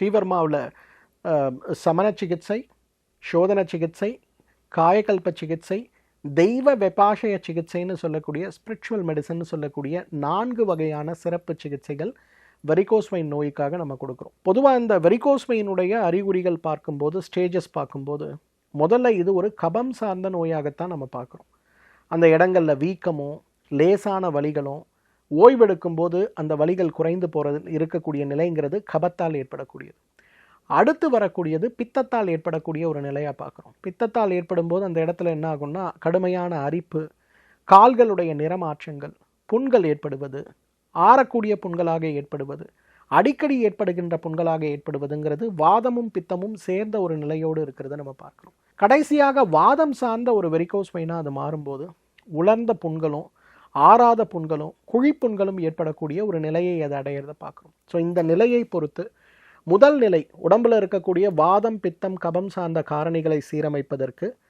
ஸ்ரீவர்மாவில் சமண சிகிச்சை சோதன சிகிச்சை காயகல்ப சிகிச்சை தெய்வ வெபாஷய சிகிச்சைன்னு சொல்லக்கூடிய ஸ்பிரிச்சுவல் மெடிசன் சொல்லக்கூடிய நான்கு வகையான சிறப்பு சிகிச்சைகள் வெரிகோஸ்மைன் நோய்க்காக நம்ம கொடுக்குறோம். பொதுவாக இந்த வெரிகோஸ்மையினுடைய அறிகுறிகள் பார்க்கும்போது ஸ்டேஜஸ் பார்க்கும்போது முதல்ல இது ஒரு கபம் சார்ந்த நோயாகத்தான் நம்ம பார்க்குறோம். அந்த இடங்களில் வீக்கமும் லேசான வலிகளும் ஓய்வெடுக்கும் போது அந்த வலிகள் குறைந்து போகிறது இருக்கக்கூடிய நிலைங்கிறது கபத்தால் ஏற்படக்கூடியது. அடுத்து வரக்கூடியது பித்தத்தால் ஏற்படக்கூடிய ஒரு நிலையாக பார்க்குறோம். பித்தத்தால் ஏற்படும் போது அந்த இடத்துல என்ன ஆகும்னா கடுமையான அரிப்பு கால்களுடைய நிறமாற்றங்கள் புண்கள் ஏற்படுவது ஆறக்கூடிய புண்களாக ஏற்படுவது அடிக்கடி ஏற்படுகின்ற புண்களாக ஏற்படுவதுங்கிறது வாதமும் பித்தமும் சேர்ந்த ஒரு நிலையோடு இருக்கிறத நம்ம பார்க்குறோம். கடைசியாக வாதம் சார்ந்த ஒரு வெரிகோஸ் வெயினாக அது மாறும்போது உலர்ந்த புண்களும் ஆறாத புண்களும் குழிப்புண்களும் ஏற்படக்கூடிய ஒரு நிலையை அது அடையிறத பார்க்குறோம். ஸோ இந்த நிலையை பொறுத்து முதல் நிலை உடம்பில் இருக்கக்கூடிய வாதம் பித்தம் கபம் சார்ந்த காரணிகளை சீரமைப்பதற்கு